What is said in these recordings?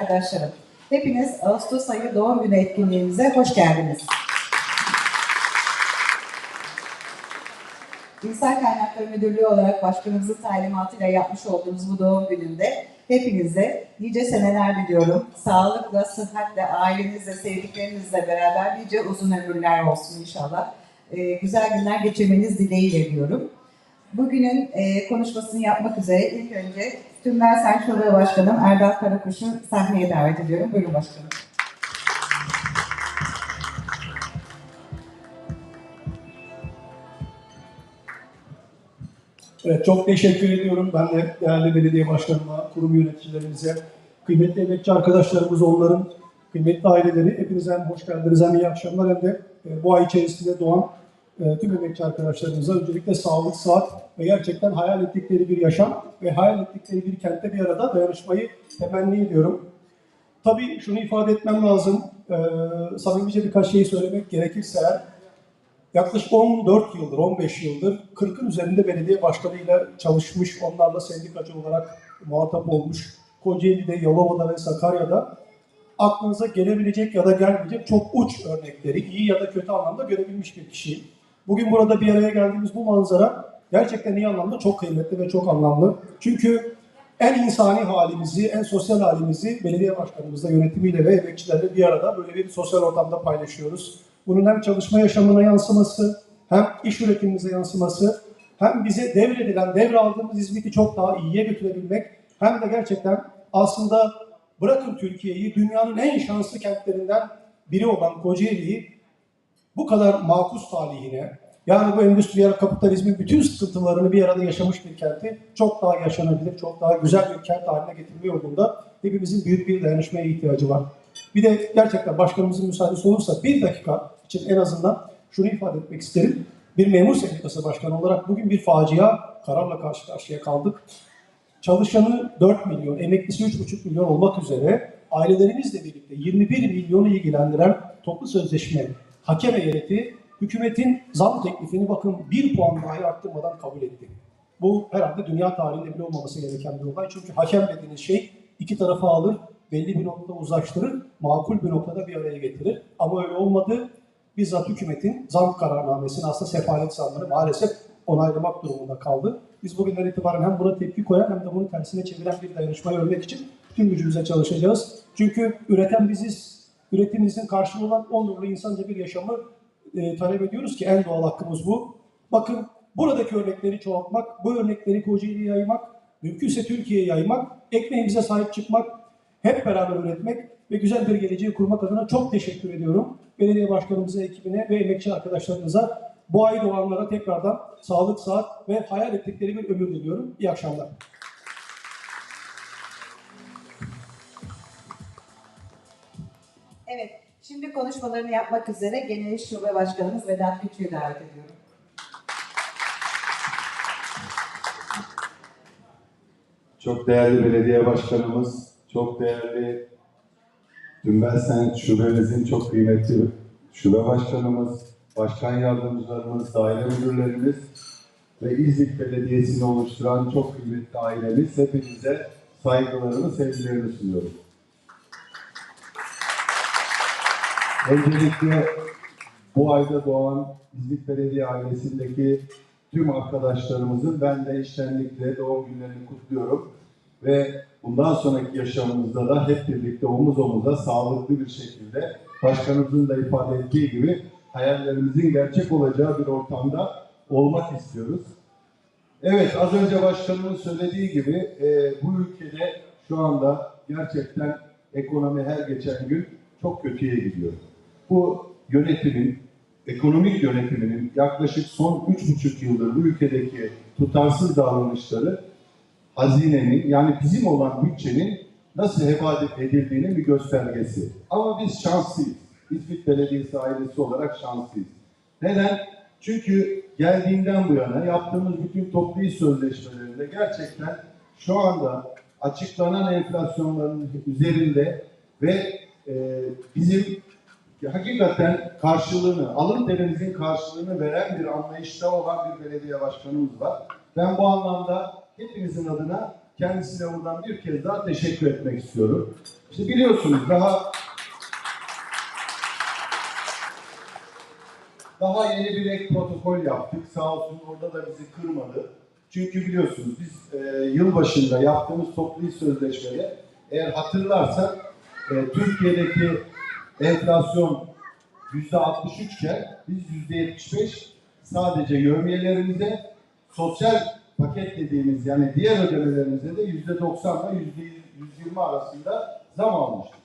arkadaşlarım. Hepiniz Ağustos ayı doğum günü etkinliğimize hoş geldiniz. İnsan Kaynakları Müdürlüğü olarak başkanımızın talimatıyla yapmış olduğumuz bu doğum gününde hepinize nice seneler diliyorum. Sağlıkla, sıhhatle, ailenizle, sevdiklerinizle beraber nice uzun ömürler olsun inşallah. Ee, güzel günler geçirmeniz dileğiyle diyorum. Bugünün e, konuşmasını yapmak üzere ilk önce Tümbel Sen Şube Başkanım Erdal Karakuş'u sahneye davet ediyorum. Buyurun başkanım. Evet, çok teşekkür ediyorum. Ben de değerli belediye başkanıma, kurum yöneticilerimize, kıymetli emekçi arkadaşlarımız, onların kıymetli aileleri. Hepinize hem hoş geldiniz hem iyi akşamlar hem de e, bu ay içerisinde doğan e, tüm emekçi arkadaşlarımıza öncelikle sağlık, saat ve gerçekten hayal ettikleri bir yaşam ve hayal ettikleri bir kentte bir arada dayanışmayı temenni ediyorum. Tabii şunu ifade etmem lazım. E, samimice birkaç şey söylemek gerekirse eğer, Yaklaşık 14 yıldır, 15 yıldır 40'ın üzerinde belediye başkanıyla çalışmış, onlarla sendikacı olarak muhatap olmuş. Kocaeli'de, Yalova'da ve Sakarya'da aklınıza gelebilecek ya da gelmeyecek çok uç örnekleri iyi ya da kötü anlamda görebilmiş bir kişiyim. Bugün burada bir araya geldiğimiz bu manzara gerçekten iyi anlamda çok kıymetli ve çok anlamlı. Çünkü en insani halimizi, en sosyal halimizi belediye başkanımızla, yönetimiyle ve emekçilerle bir arada böyle bir sosyal ortamda paylaşıyoruz. Bunun hem çalışma yaşamına yansıması, hem iş üretimimize yansıması, hem bize devredilen, devraldığımız hizmeti çok daha iyiye götürebilmek, hem de gerçekten aslında bırakın Türkiye'yi dünyanın en şanslı kentlerinden biri olan Kocaeli'yi bu kadar makus talihine, yani bu endüstriyel kapitalizmin bütün sıkıntılarını bir arada yaşamış bir kenti çok daha yaşanabilir, çok daha güzel bir kent haline getirme yolunda hepimizin büyük bir dayanışmaya ihtiyacı var. Bir de gerçekten başkanımızın müsaadesi olursa bir dakika için en azından şunu ifade etmek isterim. Bir memur sendikası başkanı olarak bugün bir facia kararla karşı karşıya kaldık. Çalışanı 4 milyon, emeklisi 3,5 milyon olmak üzere ailelerimizle birlikte 21 milyonu ilgilendiren toplu sözleşme hakem heyeti hükümetin zam teklifini bakın bir puan dahi arttırmadan kabul etti. Bu herhalde dünya tarihinde bile olmaması gereken bir olay. Çünkü hakem dediğiniz şey iki tarafa alır, belli bir noktada uzlaştırır, makul bir noktada bir araya getirir. Ama öyle olmadı. Bizzat hükümetin zam kararnamesini aslında sefalet zamları maalesef onaylamak durumunda kaldı. Biz bugünden itibaren hem buna tepki koyan hem de bunu tersine çeviren bir dayanışmayı örmek için tüm gücümüze çalışacağız. Çünkü üreten biziz. Üretimimizin karşılığı olan onurlu insanca bir yaşamı e, talep ediyoruz ki en doğal hakkımız bu. Bakın buradaki örnekleri çoğaltmak, bu örnekleri Kocaeli'ye yaymak, mümkünse Türkiye'ye yaymak, ekmeğimize sahip çıkmak, hep beraber üretmek ve güzel bir geleceği kurmak adına çok teşekkür ediyorum. Belediye başkanımıza, ekibine ve emekçi arkadaşlarımıza bu ay doğanlara tekrardan sağlık, saat ve hayal ettikleri bir ömür diliyorum. İyi akşamlar. Evet, şimdi konuşmalarını yapmak üzere Genel Şube Başkanımız Vedat Küçük'ü davet ediyorum. Çok değerli belediye başkanımız, çok değerli Dümbelsen şubemizin çok kıymetli şube başkanımız, başkan yardımcılarımız, daire müdürlerimiz ve İznik Belediyesi'ni oluşturan çok kıymetli ailemiz hepinize saygılarımı, sevgilerimi sunuyorum. Öncelikle bu ayda doğan İznik Belediye ailesindeki tüm arkadaşlarımızın ben de iştenlikle doğum günlerini kutluyorum. Ve bundan sonraki yaşamımızda da hep birlikte omuz omuza sağlıklı bir şekilde başkanımızın da ifade ettiği gibi hayallerimizin gerçek olacağı bir ortamda olmak istiyoruz. Evet az önce başkanımın söylediği gibi e, bu ülkede şu anda gerçekten ekonomi her geçen gün çok kötüye gidiyor. Bu yönetimin, ekonomik yönetiminin yaklaşık son üç buçuk yıldır bu ülkedeki tutarsız davranışları hazinenin yani bizim olan bütçenin nasıl heba edildiğinin bir göstergesi. Ama biz şanslıyız. İzmit Belediyesi ailesi olarak şanslıyız. Neden? Çünkü geldiğinden bu yana yaptığımız bütün toplu iş sözleşmelerinde gerçekten şu anda açıklanan enflasyonların üzerinde ve e, bizim hakikaten karşılığını, alın terimizin karşılığını veren bir anlayışta olan bir belediye başkanımız var. Ben bu anlamda hepimizin adına kendisine buradan bir kez daha teşekkür etmek istiyorum. İşte biliyorsunuz daha daha yeni bir ek protokol yaptık. Sağ olsun orada da bizi kırmadı. Çünkü biliyorsunuz biz e, yılbaşında yaptığımız toplu iş sözleşmede eğer hatırlarsak e, Türkiye'deki enflasyon %63 iken biz %75 sadece yövmiyelerimize sosyal paket dediğimiz yani diğer ödemelerimize de %90 ile %120 arasında zam almıştık.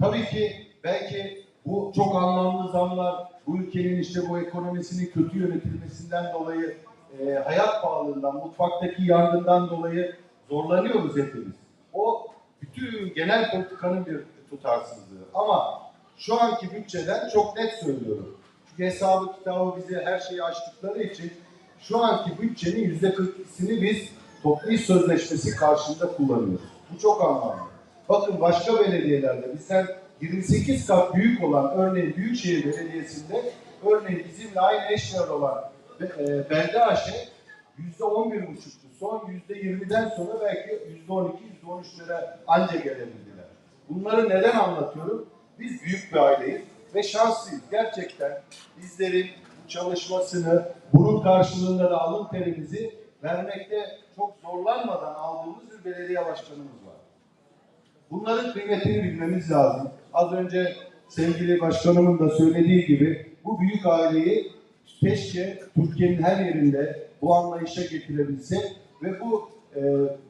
Tabii ki belki bu çok anlamlı zamlar bu ülkenin işte bu ekonomisinin kötü yönetilmesinden dolayı e, hayat pahalılığından, mutfaktaki yangından dolayı zorlanıyoruz hepimiz. O bütün genel politikanın bir tutarsızlığı. Ama şu anki bütçeden çok net söylüyorum. Çünkü hesabı kitabı bize her şeyi açtıkları için şu anki bütçenin yüzde 42'sini biz toplu iş sözleşmesi karşılığında kullanıyoruz. Bu çok anlamlı. Bakın başka belediyelerde bizden 28 kat büyük olan örneğin Büyükşehir Belediyesi'nde örneğin bizimle aynı eşdeğer olan e, Belde AŞ yüzde 11 buçuktu. Son yüzde 20'den sonra belki yüzde 12, yüzde 13'lere anca gelebildiler. Bunları neden anlatıyorum? Biz büyük bir aileyiz ve şanslıyız. Gerçekten bizlerin çalışmasını, bunun karşılığında da alın terimizi vermekte çok zorlanmadan aldığımız bir belediye başkanımız var. Bunların kıymetini bilmemiz lazım. Az önce sevgili başkanımın da söylediği gibi bu büyük aileyi keşke Türkiye'nin her yerinde bu anlayışa getirebilse ve bu e,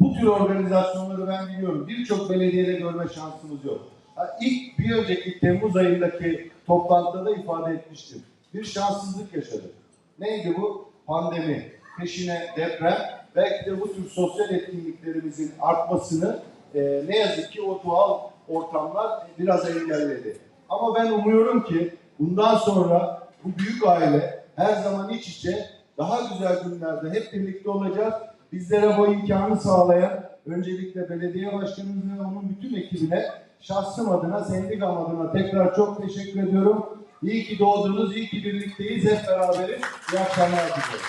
bu tür organizasyonları ben biliyorum. Birçok belediyede görme şansımız yok. İlk bir önceki Temmuz ayındaki toplantıda da ifade etmiştim. Bir şanssızlık yaşadık. Neydi bu? Pandemi, peşine deprem, belki de bu tür sosyal etkinliklerimizin artmasını e, ne yazık ki o doğal ortamlar biraz engelledi. Ama ben umuyorum ki bundan sonra bu büyük aile her zaman iç içe daha güzel günlerde hep birlikte olacağız. Bizlere bu imkanı sağlayan öncelikle belediye başkanımız ve onun bütün ekibine şahsım adına, sendikam adına tekrar çok teşekkür ediyorum. İyi ki doğdunuz, iyi ki birlikteyiz, hep beraberiz. İyi akşamlar diliyorum.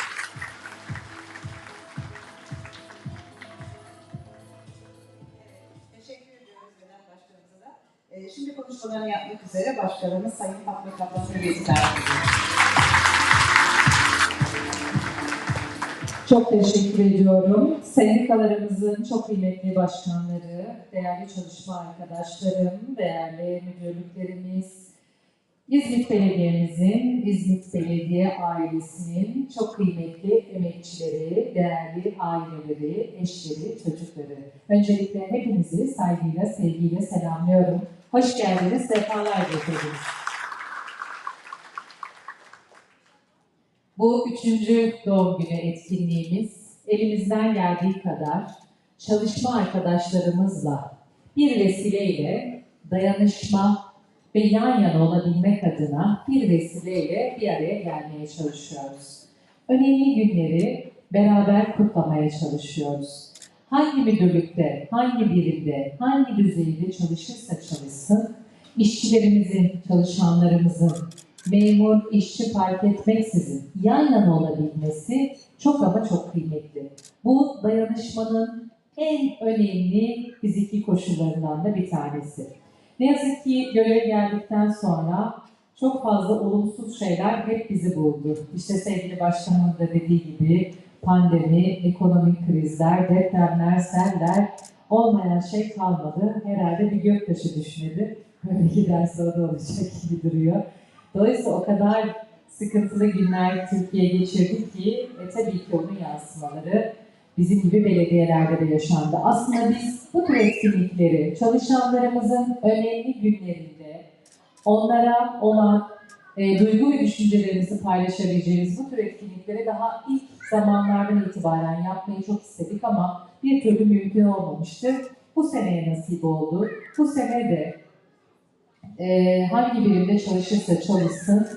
Ee, şimdi konuşmalarını yapmak üzere Başkanımız Sayın Fatma Kaplan Hürriyet'i davet ediyoruz. Çok teşekkür ediyorum. Sendikalarımızın çok kıymetli başkanları, değerli çalışma arkadaşlarım, değerli müdürlüklerimiz, İzmit Belediye'mizin, İzmit Belediye ailesinin çok kıymetli emekçileri, değerli aileleri, eşleri, çocukları. Öncelikle hepinizi saygıyla, sevgiyle selamlıyorum. Hoş geldiniz, sefalar getirdiniz. Bu üçüncü doğum günü etkinliğimiz elimizden geldiği kadar çalışma arkadaşlarımızla bir vesileyle dayanışma ve yan yana olabilmek adına bir vesileyle bir araya gelmeye çalışıyoruz. Önemli günleri beraber kutlamaya çalışıyoruz. Hangi müdürlükte, hangi birimde, hangi düzeyde çalışırsa çalışsın, işçilerimizin, çalışanlarımızın, memur, işçi fark etmeksizin yan yana olabilmesi çok ama çok kıymetli. Bu dayanışmanın en önemli fiziki koşullarından da bir tanesi. Ne yazık ki göreve geldikten sonra çok fazla olumsuz şeyler hep bizi buldu. İşte sevgili başkanımın da dediği gibi pandemi, ekonomik krizler, depremler, seller olmayan şey kalmadı. Herhalde bir göktaşı düşmedi. Böyle giderse o da olacak gibi duruyor. Dolayısıyla o kadar sıkıntılı günler Türkiye geçirdi ki e, tabii ki onun yansımaları bizim gibi belediyelerde de yaşandı. Aslında biz bu tür etkinlikleri çalışanlarımızın önemli günlerinde onlara olan e, duygu ve düşüncelerimizi paylaşabileceğimiz bu tür etkinlikleri daha ilk zamanlardan itibaren yapmayı çok istedik ama bir türlü mümkün olmamıştı. Bu seneye nasip oldu. Bu sene de e, hangi birimde çalışırsa çalışsın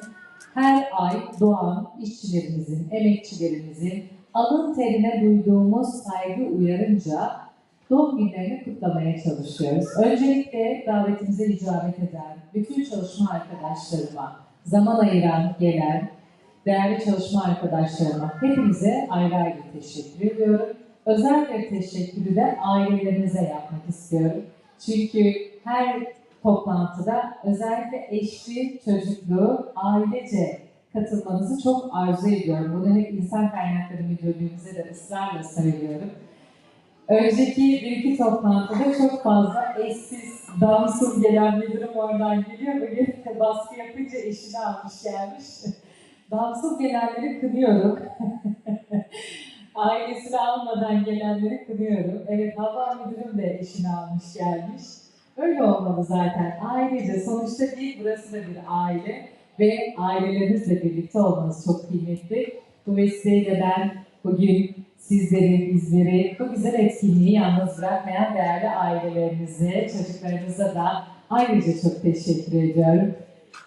her ay doğan işçilerimizin, emekçilerimizin alın terine duyduğumuz saygı uyarınca doğum günlerini kutlamaya çalışıyoruz. Öncelikle davetimize icabet eden bütün çalışma arkadaşlarıma, zaman ayıran, gelen değerli çalışma arkadaşlarıma hepinize ayrı ayrı teşekkür ediyorum. özel bir teşekkürü de ailelerinize yapmak istiyorum. Çünkü her toplantıda özellikle eşli, çocuklu, ailece katılmanızı çok arzu ediyorum. Bunu hep insan kaynakları müdürlüğümüze de ısrarla söylüyorum. Önceki bir iki toplantıda çok fazla eşsiz, damsız gelen müdürüm oradan geliyor. Bugün baskı yapınca eşini almış gelmiş. Damsız gelenleri kınıyorum. Ailesini almadan gelenleri kınıyorum. Evet hava müdürüm de eşini almış gelmiş. Öyle olmalı zaten. Ailece sonuçta bir burası da bir aile ve ailelerinizle birlikte olmanız çok kıymetli. Bu vesileyle ben bugün sizleri, bizleri bu güzel etkinliği yalnız bırakmayan değerli ailelerinize, çocuklarınıza da ayrıca çok teşekkür ediyorum.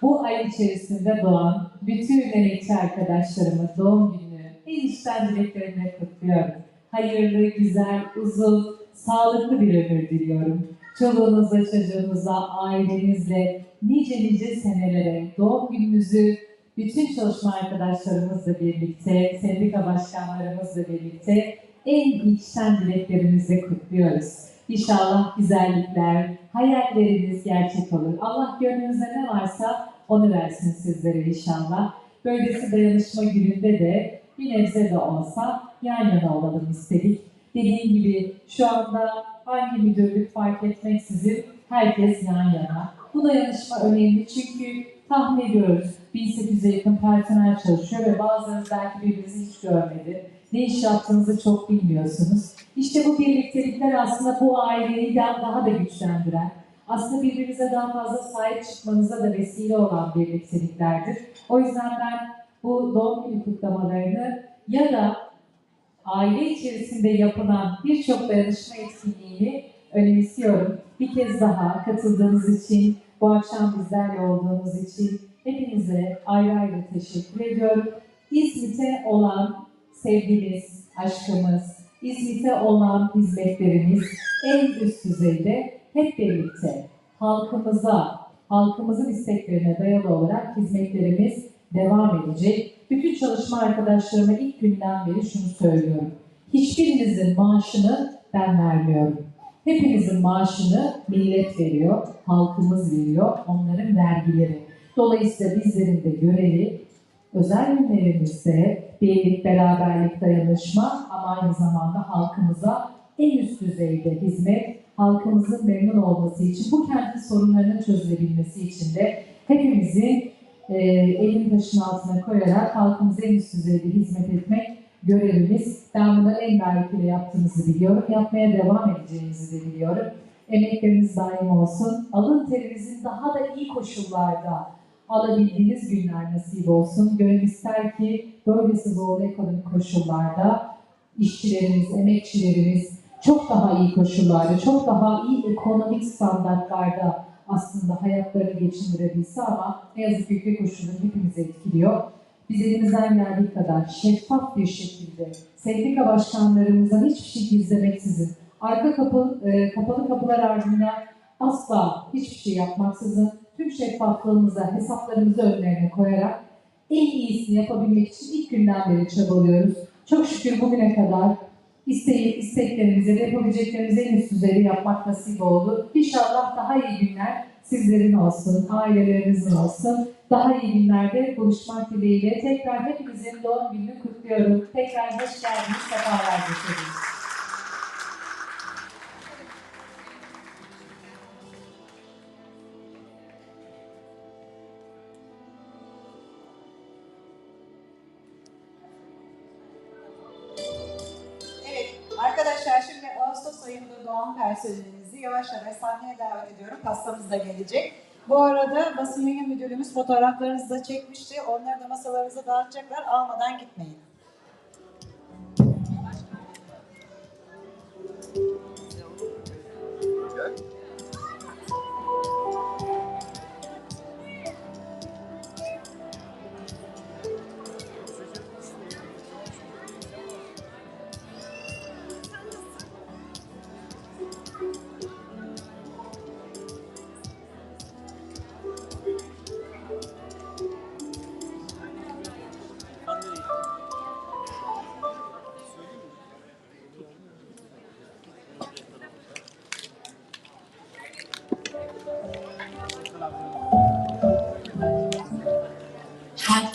Bu ay içerisinde doğan bütün emekçi arkadaşlarımın doğum gününü en içten dileklerimle kutluyorum. Hayırlı, güzel, uzun, sağlıklı bir ömür diliyorum. Çoluğunuza, çocuğunuza, ailenizle nice nice senelere doğum gününüzü bütün çalışma arkadaşlarımızla birlikte, sendika başkanlarımızla birlikte en içten dileklerimizle kutluyoruz. İnşallah güzellikler, hayalleriniz gerçek olur. Allah gönlünüzde ne varsa onu versin sizlere inşallah. Böylesi dayanışma gününde de bir nebze de olsa yan yana olalım istedik. Dediğim gibi şu anda hangi müdürlük fark etmeksizin herkes yan yana. Bu dayanışma önemli çünkü tahmin ediyoruz 1800'e yakın personel çalışıyor ve bazılarınız belki birbirinizi hiç görmedi. Ne iş yaptığınızı çok bilmiyorsunuz. İşte bu birliktelikler aslında bu aileyi daha, da güçlendiren, aslında birbirinize daha fazla sahip çıkmanıza da vesile olan birlikteliklerdir. O yüzden ben bu doğum günü kutlamalarını ya da aile içerisinde yapılan birçok dayanışma etkinliğini önemsiyorum. Bir kez daha katıldığınız için, bu akşam bizlerle olduğunuz için hepinize ayrı ayrı teşekkür ediyorum. İzmit'e olan sevgimiz, aşkımız, İzmit'e olan hizmetlerimiz en üst düzeyde hep birlikte halkımıza, halkımızın isteklerine dayalı olarak hizmetlerimiz devam edecek. Bütün çalışma arkadaşlarıma ilk günden beri şunu söylüyorum. Hiçbirinizin maaşını ben vermiyorum. Hepinizin maaşını millet veriyor, halkımız veriyor, onların vergileri. Dolayısıyla bizlerin de görevi özel günlerimizde birlik, beraberlik, dayanışma ama aynı zamanda halkımıza en üst düzeyde hizmet, halkımızın memnun olması için, bu kentin sorunlarının çözülebilmesi için de hepimizin e, elin taşın altına koyarak halkımıza en üst düzeyde hizmet etmek görevimiz. Ben bunu en layıkıyla yaptığınızı biliyorum. Yapmaya devam edeceğinizi de biliyorum. Emekleriniz daim olsun. Alın terinizin daha da iyi koşullarda alabildiğiniz günler nasip olsun. Gönül ister ki böylesi zorlu ekonomik koşullarda işçilerimiz, emekçilerimiz çok daha iyi koşullarda, çok daha iyi ekonomik standartlarda aslında hayatlarını geçindirebilse ama ne yazık ki ülke koşulları hepimizi etkiliyor. Biz elimizden geldiği kadar şeffaf bir şekilde sendika başkanlarımızdan hiçbir şey gizlemeksizin, arka kapı, e, kapalı kapılar ardında asla hiçbir şey yapmaksızın tüm şeffaflığımıza, hesaplarımızı önlerine koyarak en iyisini yapabilmek için ilk günden beri çabalıyoruz. Çok şükür bugüne kadar isteği, isteklerimizi ve yapabileceklerimizi en üst düzeyde yapmak nasip oldu. İnşallah daha iyi günler sizlerin olsun, ailelerinizin olsun. Daha iyi günlerde buluşmak dileğiyle tekrar hepinizin doğum gününü kutluyorum. Tekrar hoş geldiniz, sefalar getirdiniz. Personelimizi yavaş yavaş sahneye davet ediyorum. Pastamız da gelecek. Bu arada basın yayın müdürümüz fotoğraflarınızı da çekmişti. Onları da masalarınıza dağıtacaklar. Almadan gitmeyin.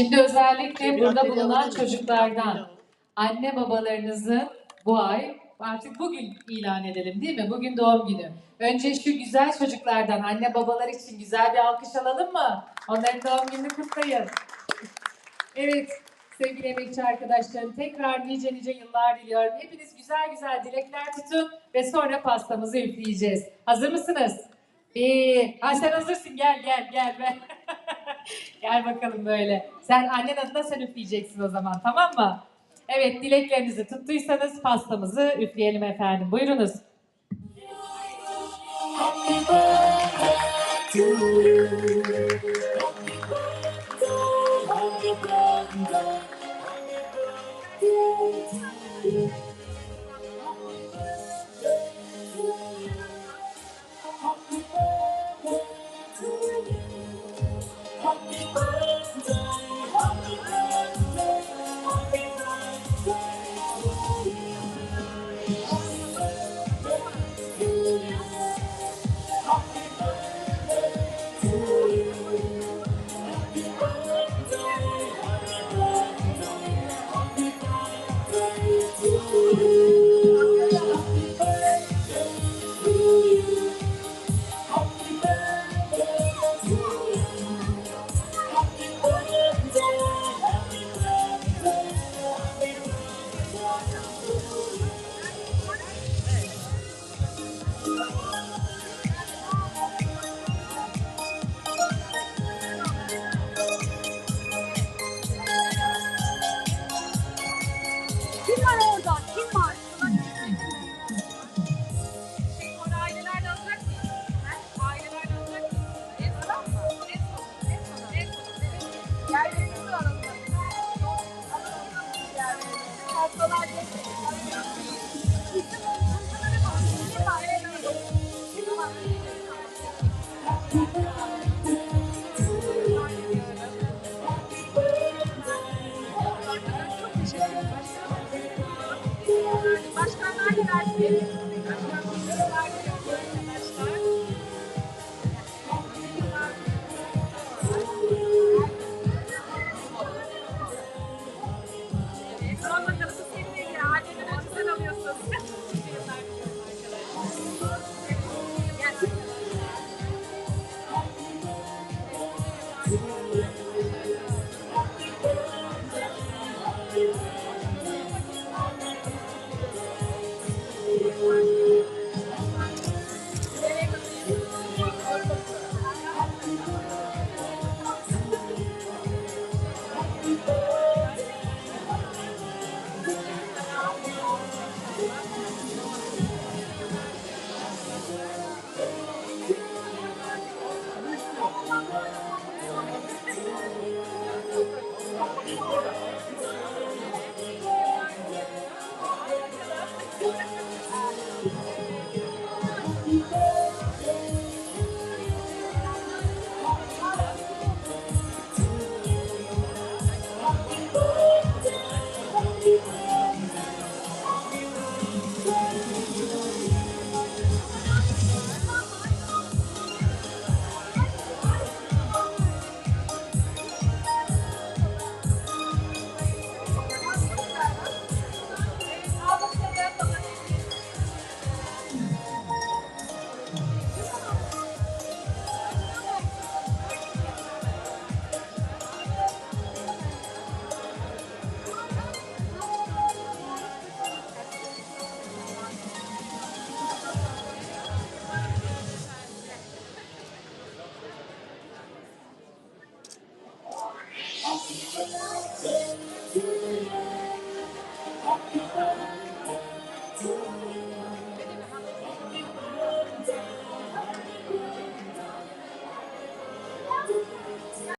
şimdi özellikle burada bulunan çocuklardan anne babalarınızın bu ay artık bugün ilan edelim değil mi? Bugün doğum günü. Önce şu güzel çocuklardan anne babalar için güzel bir alkış alalım mı? Onların doğum gününü kutlayın. Evet, sevgili emekçi arkadaşlarım tekrar nice nice yıllar diliyorum. Hepiniz güzel güzel dilekler tutun ve sonra pastamızı üfleyeceğiz. Hazır mısınız? Bir, ha sen hazırsın gel gel gel. Gel bakalım böyle. Sen annen adına sen üfleyeceksin o zaman tamam mı? Evet dileklerinizi tuttuysanız pastamızı üfleyelim efendim. Buyurunuz. Happy birthday to you.